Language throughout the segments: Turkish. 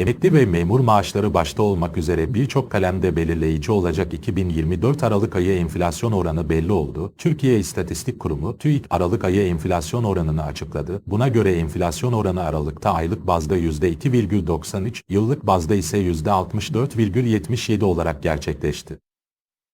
Emekli ve memur maaşları başta olmak üzere birçok kalemde belirleyici olacak 2024 Aralık ayı enflasyon oranı belli oldu. Türkiye İstatistik Kurumu TÜİK Aralık ayı enflasyon oranını açıkladı. Buna göre enflasyon oranı Aralık'ta aylık bazda %2,93, yıllık bazda ise %64,77 olarak gerçekleşti.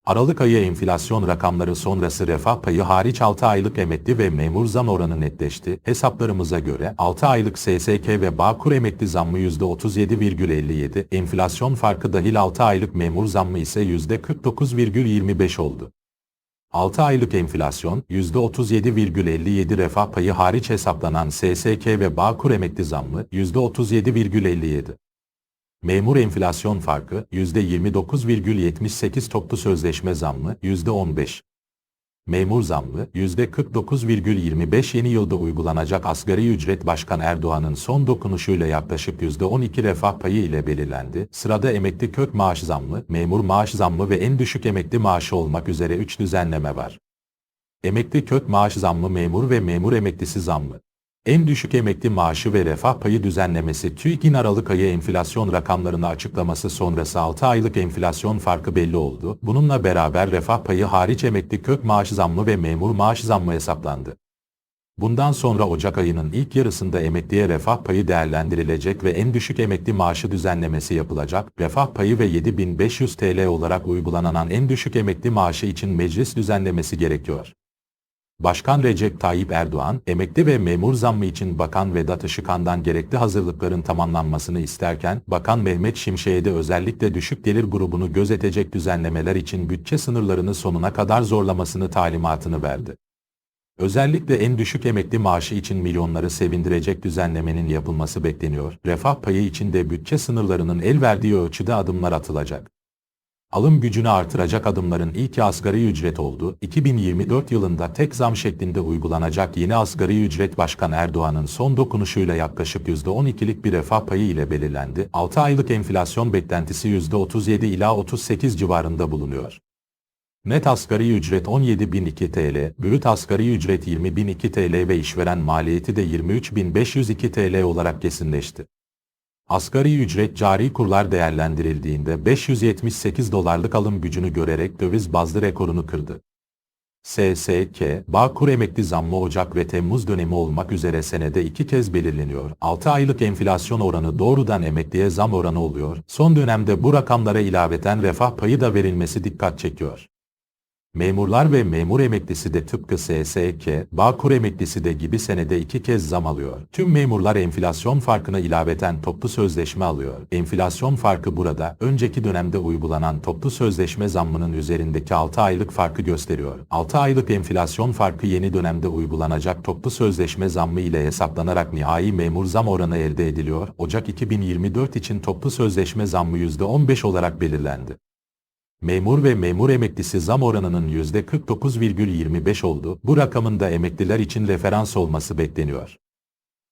Aralık ayı enflasyon rakamları sonrası refah payı hariç 6 aylık emekli ve memur zam oranı netleşti. Hesaplarımıza göre 6 aylık SSK ve Bağkur emekli zammı %37,57, enflasyon farkı dahil 6 aylık memur zammı ise %49,25 oldu. 6 aylık enflasyon, %37,57 refah payı hariç hesaplanan SSK ve Bağkur emekli zammı %37,57. Memur enflasyon farkı %29,78 toplu sözleşme zammı %15. Memur zammı %49,25 yeni yılda uygulanacak asgari ücret Başkan Erdoğan'ın son dokunuşuyla yaklaşık %12 refah payı ile belirlendi. Sırada emekli kök maaş zammı, memur maaş zammı ve en düşük emekli maaşı olmak üzere 3 düzenleme var. Emekli kök maaş zammı memur ve memur emeklisi zammı. En düşük emekli maaşı ve refah payı düzenlemesi TÜİK'in Aralık ayı enflasyon rakamlarını açıklaması sonrası 6 aylık enflasyon farkı belli oldu. Bununla beraber refah payı hariç emekli kök maaş zammı ve memur maaş zammı hesaplandı. Bundan sonra Ocak ayının ilk yarısında emekliye refah payı değerlendirilecek ve en düşük emekli maaşı düzenlemesi yapılacak. Refah payı ve 7500 TL olarak uygulanan en düşük emekli maaşı için meclis düzenlemesi gerekiyor. Başkan Recep Tayyip Erdoğan, emekli ve memur zammı için Bakan Vedat Işıkhan'dan gerekli hazırlıkların tamamlanmasını isterken, Bakan Mehmet Şimşek'e de özellikle düşük gelir grubunu gözetecek düzenlemeler için bütçe sınırlarını sonuna kadar zorlamasını talimatını verdi. Özellikle en düşük emekli maaşı için milyonları sevindirecek düzenlemenin yapılması bekleniyor. Refah payı için de bütçe sınırlarının el verdiği ölçüde adımlar atılacak alım gücünü artıracak adımların ilki asgari ücret oldu. 2024 yılında tek zam şeklinde uygulanacak yeni asgari ücret Başkan Erdoğan'ın son dokunuşuyla yaklaşık %12'lik bir refah payı ile belirlendi. 6 aylık enflasyon beklentisi %37 ila 38 civarında bulunuyor. Net asgari ücret 17.002 TL, brüt asgari ücret 20.002 TL ve işveren maliyeti de 23.502 TL olarak kesinleşti. Asgari ücret cari kurlar değerlendirildiğinde 578 dolarlık alım gücünü görerek döviz bazlı rekorunu kırdı. SSK, Bağkur emekli zammı Ocak ve Temmuz dönemi olmak üzere senede iki kez belirleniyor. 6 aylık enflasyon oranı doğrudan emekliye zam oranı oluyor. Son dönemde bu rakamlara ilaveten refah payı da verilmesi dikkat çekiyor. Memurlar ve memur emeklisi de tıpkı SSK, Bağkur emeklisi de gibi senede iki kez zam alıyor. Tüm memurlar enflasyon farkına ilaveten toplu sözleşme alıyor. Enflasyon farkı burada, önceki dönemde uygulanan toplu sözleşme zammının üzerindeki 6 aylık farkı gösteriyor. 6 aylık enflasyon farkı yeni dönemde uygulanacak toplu sözleşme zammı ile hesaplanarak nihai memur zam oranı elde ediliyor. Ocak 2024 için toplu sözleşme zammı %15 olarak belirlendi. Memur ve memur emeklisi zam oranının %49,25 oldu. Bu rakamın da emekliler için referans olması bekleniyor.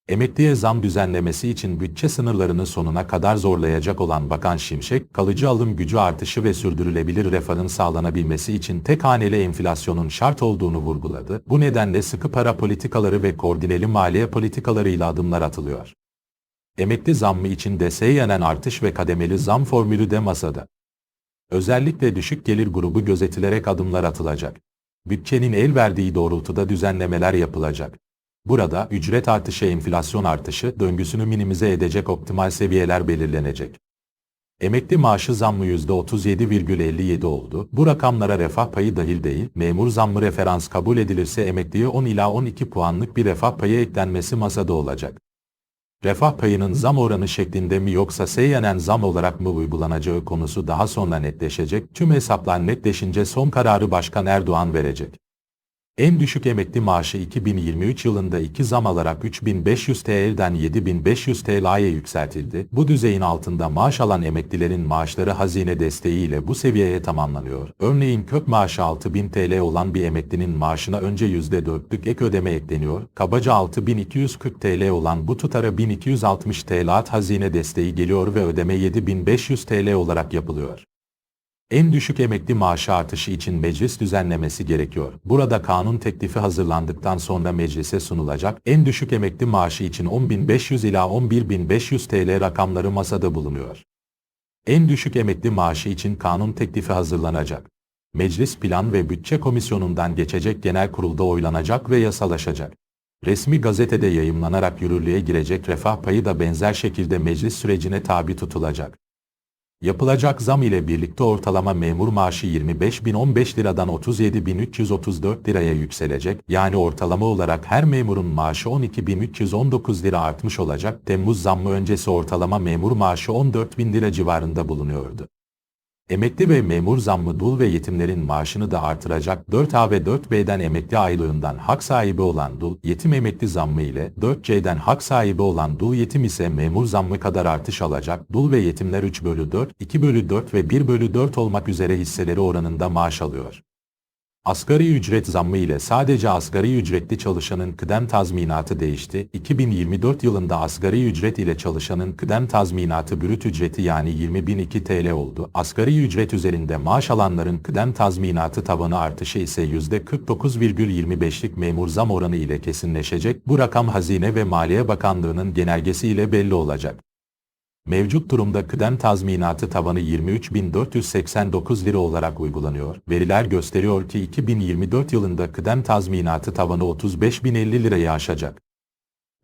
Emekliye zam düzenlemesi için bütçe sınırlarını sonuna kadar zorlayacak olan Bakan Şimşek, kalıcı alım gücü artışı ve sürdürülebilir refahın sağlanabilmesi için tek haneli enflasyonun şart olduğunu vurguladı. Bu nedenle sıkı para politikaları ve koordineli maliye politikalarıyla adımlar atılıyor. Emekli zammı için de seyyanen artış ve kademeli zam formülü de masada. Özellikle düşük gelir grubu gözetilerek adımlar atılacak. Bütçenin el verdiği doğrultuda düzenlemeler yapılacak. Burada ücret artışı enflasyon artışı döngüsünü minimize edecek optimal seviyeler belirlenecek. Emekli maaşı zammı %37,57 oldu. Bu rakamlara refah payı dahil değil, memur zammı referans kabul edilirse emekliye 10 ila 12 puanlık bir refah payı eklenmesi masada olacak refah payının zam oranı şeklinde mi yoksa seyyanen zam olarak mı uygulanacağı konusu daha sonra netleşecek. Tüm hesaplar netleşince son kararı Başkan Erdoğan verecek. En düşük emekli maaşı 2023 yılında iki zam alarak 3500 TL'den 7500 TL'ye yükseltildi. Bu düzeyin altında maaş alan emeklilerin maaşları hazine desteğiyle bu seviyeye tamamlanıyor. Örneğin kök maaşı 6000 TL olan bir emeklinin maaşına önce %4'lük ek ödeme ekleniyor. Kabaca 6240 TL olan bu tutara 1260 TL hazine desteği geliyor ve ödeme 7500 TL olarak yapılıyor. En düşük emekli maaşı artışı için meclis düzenlemesi gerekiyor. Burada kanun teklifi hazırlandıktan sonra meclise sunulacak. En düşük emekli maaşı için 10.500 ila 11.500 TL rakamları masada bulunuyor. En düşük emekli maaşı için kanun teklifi hazırlanacak. Meclis Plan ve Bütçe Komisyonu'ndan geçecek genel kurulda oylanacak ve yasalaşacak. Resmi gazetede yayımlanarak yürürlüğe girecek refah payı da benzer şekilde meclis sürecine tabi tutulacak. Yapılacak zam ile birlikte ortalama memur maaşı 25.015 liradan 37.334 liraya yükselecek. Yani ortalama olarak her memurun maaşı 12.319 lira artmış olacak. Temmuz zammı öncesi ortalama memur maaşı 14.000 lira civarında bulunuyordu. Emekli ve memur zammı dul ve yetimlerin maaşını da artıracak. 4A ve 4B'den emekli aylığından hak sahibi olan dul, yetim emekli zammı ile 4C'den hak sahibi olan dul yetim ise memur zammı kadar artış alacak. Dul ve yetimler 3 bölü 4, 2 bölü 4 ve 1 bölü 4 olmak üzere hisseleri oranında maaş alıyor. Asgari ücret zammı ile sadece asgari ücretli çalışanın kıdem tazminatı değişti. 2024 yılında asgari ücret ile çalışanın kıdem tazminatı brüt ücreti yani 20.002 TL oldu. Asgari ücret üzerinde maaş alanların kıdem tazminatı tavanı artışı ise %49,25'lik memur zam oranı ile kesinleşecek. Bu rakam Hazine ve Maliye Bakanlığı'nın genelgesi ile belli olacak. Mevcut durumda kıdem tazminatı tavanı 23.489 lira olarak uygulanıyor. Veriler gösteriyor ki 2024 yılında kıdem tazminatı tavanı 35.050 lirayı aşacak.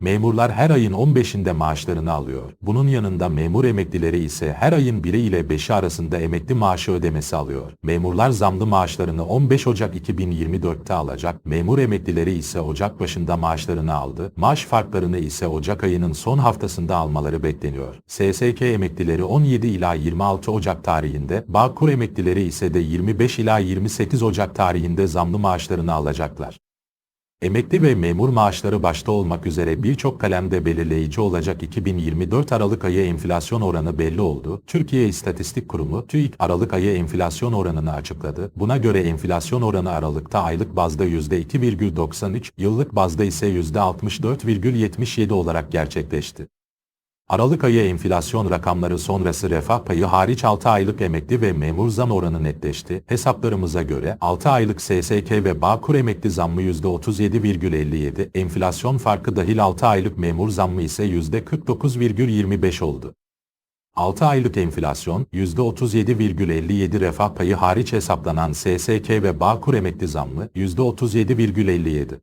Memurlar her ayın 15'inde maaşlarını alıyor. Bunun yanında memur emeklileri ise her ayın 1'i ile 5'i arasında emekli maaşı ödemesi alıyor. Memurlar zamlı maaşlarını 15 Ocak 2024'te alacak. Memur emeklileri ise Ocak başında maaşlarını aldı. Maaş farklarını ise Ocak ayının son haftasında almaları bekleniyor. SSK emeklileri 17 ila 26 Ocak tarihinde, Bağkur emeklileri ise de 25 ila 28 Ocak tarihinde zamlı maaşlarını alacaklar. Emekli ve memur maaşları başta olmak üzere birçok kalemde belirleyici olacak 2024 Aralık ayı enflasyon oranı belli oldu. Türkiye İstatistik Kurumu TÜİK Aralık ayı enflasyon oranını açıkladı. Buna göre enflasyon oranı Aralık'ta aylık bazda %2,93, yıllık bazda ise %64,77 olarak gerçekleşti. Aralık ayı enflasyon rakamları sonrası refah payı hariç 6 aylık emekli ve memur zam oranı netleşti. Hesaplarımıza göre 6 aylık SSK ve Bağkur emekli zammı %37,57, enflasyon farkı dahil 6 aylık memur zammı ise %49,25 oldu. 6 aylık enflasyon, %37,57 refah payı hariç hesaplanan SSK ve Bağkur emekli zammı %37,57.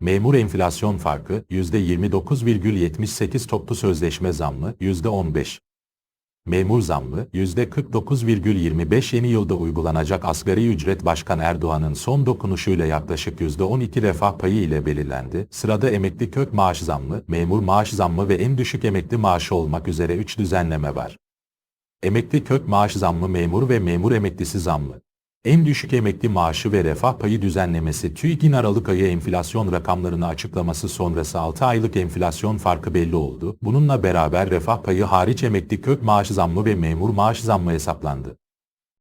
Memur enflasyon farkı %29,78 toplu sözleşme zammı %15. Memur zammı %49,25 yeni yılda uygulanacak asgari ücret Başkan Erdoğan'ın son dokunuşuyla yaklaşık %12 refah payı ile belirlendi. Sırada emekli kök maaş zammı, memur maaş zammı ve en düşük emekli maaşı olmak üzere 3 düzenleme var. Emekli kök maaş zammı memur ve memur emeklisi zammı. En düşük emekli maaşı ve refah payı düzenlemesi TÜİK'in Aralık ayı enflasyon rakamlarını açıklaması sonrası 6 aylık enflasyon farkı belli oldu. Bununla beraber refah payı hariç emekli kök maaş zammı ve memur maaş zammı hesaplandı.